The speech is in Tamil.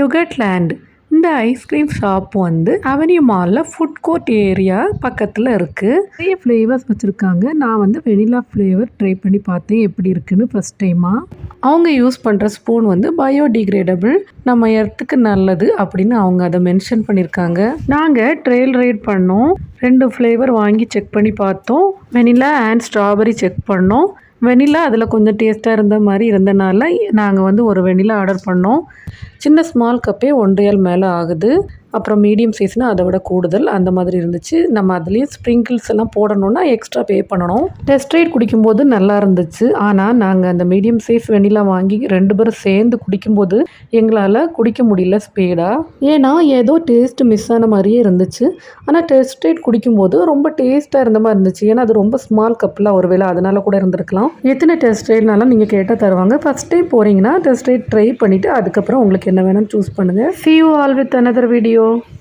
யுகட்லேண்ட் இந்த ஐஸ்கிரீம் ஷாப் வந்து அவென்யூ மாலில் ஃபுட் கோர்ட் ஏரியா பக்கத்தில் இருக்குது நிறைய ஃப்ளேவர்ஸ் வச்சுருக்காங்க. நான் வந்து வெனிலா ஃப்ளேவர் ட்ரை பண்ணி பார்த்தேன். எப்படி இருக்குன்னு ஃபஸ்ட் டைமாக அவங்க யூஸ் பண்ணுற ஸ்பூன் வந்து பயோடிகிரேடபிள் நம்ம எர்த்துக்கு நல்லது அப்படின்னு அவங்க அதை மென்ஷன் பண்ணியிருக்காங்க நாங்கள் ட்ரெயில் ரைட் பண்ணோம். ரெண்டு ஃப்ளேவர் வாங்கி செக் பண்ணி பார்த்தோம். வெனிலா அண்ட் ஸ்ட்ராபெரி செக் பண்ணோம். வெனிலா அதில் கொஞ்சம் டேஸ்ட்டாக இருந்த மாதிரி இருந்தனால நாங்கள் வந்து ஒரு வெனிலா ஆர்டர் பண்ணோம். சின்ன ஸ்மால் கப்பே ஒன்றையால் மேலே ஆகுது. அப்புறம் மீடியம் சைஸ்னால் அதை விட கூடுதல். அந்த மாதிரி இருந்துச்சு. நம்ம அதுலேயும் ஸ்ப்ரிங்கிள்ஸ் எல்லாம் போடணுன்னா எக்ஸ்ட்ரா பே பண்ணணும். டெஸ்ட் ரைட் குடிக்கும்போது நல்லா இருந்துச்சு. ஆனால் நாங்கள் அந்த மீடியம் சைஸ் வெண்ணிலா வாங்கி ரெண்டு பேரும் சேர்ந்து குடிக்கும்போது எங்களால் குடிக்க முடியல ஸ்பீடாக ஏன்னா ஏதோ டேஸ்ட் மிஸ் ஆன மாதிரியே இருந்துச்சு. ஆனால் டெஸ்ட் ரைட் குடிக்கும்போது ரொம்ப டேஸ்ட்டாக இருந்த மாதிரி இருந்துச்சு. ஏன்னா அது ரொம்ப ஸ்மால் கப்பில் ஒரு வேளை அதனால் கூட இருந்திருக்கலாம். எத்தனை டெஸ்ட் ரைட்னாலும் நீங்கள் கேட்டால் தருவாங்க. ஃபஸ்ட் டைம் போகிறீங்கன்னா டெஸ்ட் ரைட் ட்ரை பண்ணிவிட்டு அதுக்கப்புறம் உங்களுக்கு என்ன வேணும்னு சூஸ் பண்ணுங்கள் you all with another video you.